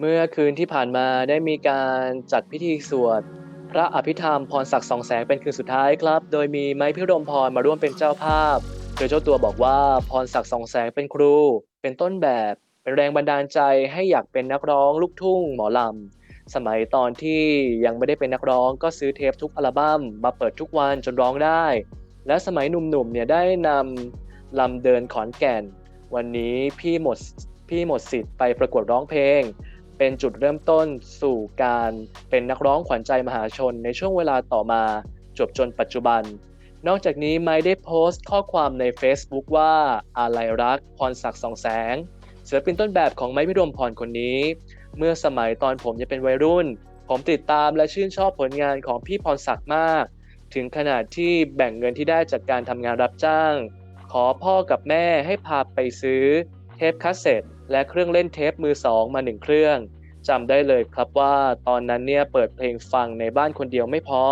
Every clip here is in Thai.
เมื่อคืนที่ผ่านมาได้มีการจัดพิธีสวด พระอภิธรรมพรศักดิ์สองแสงเป็นคืนสุดท้ายครับ โดยมีไม้พิรมพรมาร่วมเป็นเจ้าภาพ โดยเจ้าตัวบอกว่าพรศักดิ์สองแสงเป็นครู เป็นต้นแบบ เป็นแรงบันดาลใจให้อยากเป็นนักร้องลูกทุ่งหมอลำ สมัยตอนที่ยังไม่ได้เป็นนักร้องก็ซื้อเทปทุกอัลบั้มมาเปิดทุกวันจนร้องได้ และสมัยหนุ่มๆเนี่ยได้นำลำเดินขอนแก่น วันนี้พี่หมดพี่หมดสิทธิ์ไปประกวดร้องเพลง เป็นจุดเริ่มต้นสู่การเป็นนักร้องขวัญใจมหาชนในช่วงเวลาต่อมาจบจนปัจจุบัน นอกจากนี้ไม้ได้โพสต์ข้อความใน Facebook ว่าอาลัยรักพรศักดิ์สองแสงศิลปินต้นแบบของไม้พิรมพรคนนี้ เมื่อสมัยตอนผมยังเป็นวัยรุ่น ผมติดตามและชื่นชอบผลงานของพี่พรศักดิ์มาก ถึงขนาดที่แบ่งเงินที่ได้จากการทำงานรับจ้าง ขอพ่อกับแม่ให้พาไปซื้อ เทปคาสเซ็ตและเครื่องเล่นเทปมือสองมาหนึ่งเครื่องจำได้เลยครับว่าตอนนั้นเนี่ยเปิดเพลงฟังในบ้านคนเดียวไม่พอ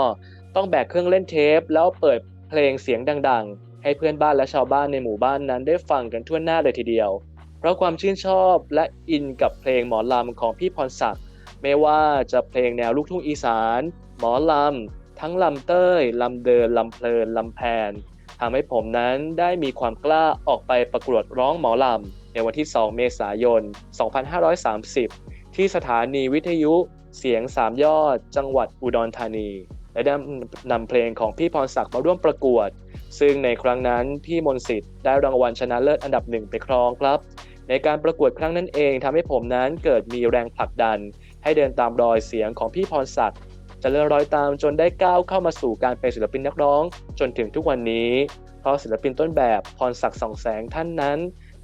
ต้องแบกเครื่องเล่นเทป แล้วเปิดเพลงเสียงดังๆ ให้เพื่อนบ้านและชาวบ้านในหมู่บ้านนั้นได้ฟังกันทั่วหน้าเลยทีเดียว เพราะความชื่นชอบและอินกับเพลงหมอลำของพี่พรศักดิ์ไม่ว่าจะเพลงแนวลูกทุ่งอีสาน หมอลำ ทั้งลำเต้ยลำเดินลำเพลินลำแพนทำให้ผมนั้นได้มีความกล้าออกไปประกวดร้องหมอลำ ในวันที่ 2 เมษายน 2530 ที่สถานีวิทยุเสียงสามยอด จังหวัดอุดรธานี และได้นำเพลงของพี่พรศักดิ์มาร่วมประกวด ซึ่งในครั้งนั้นพี่มนสิทธิ์ได้รางวัลชนะเลิศอันดับหนึ่งไปครองครับ ในการประกวดครั้งนั้นเองทำให้ผมนั้นเกิดมีแรงผลักดัน ให้เดินตามรอยเสียงของพี่พรศักดิ์เจริญรอยตามจนได้ก้าวเข้ามาสู่การเป็นศิลปินนักร้อง จนถึงทุกวันนี้ เพราะศิลปินต้นแบบพรศักดิ์สองแสงท่านนั้น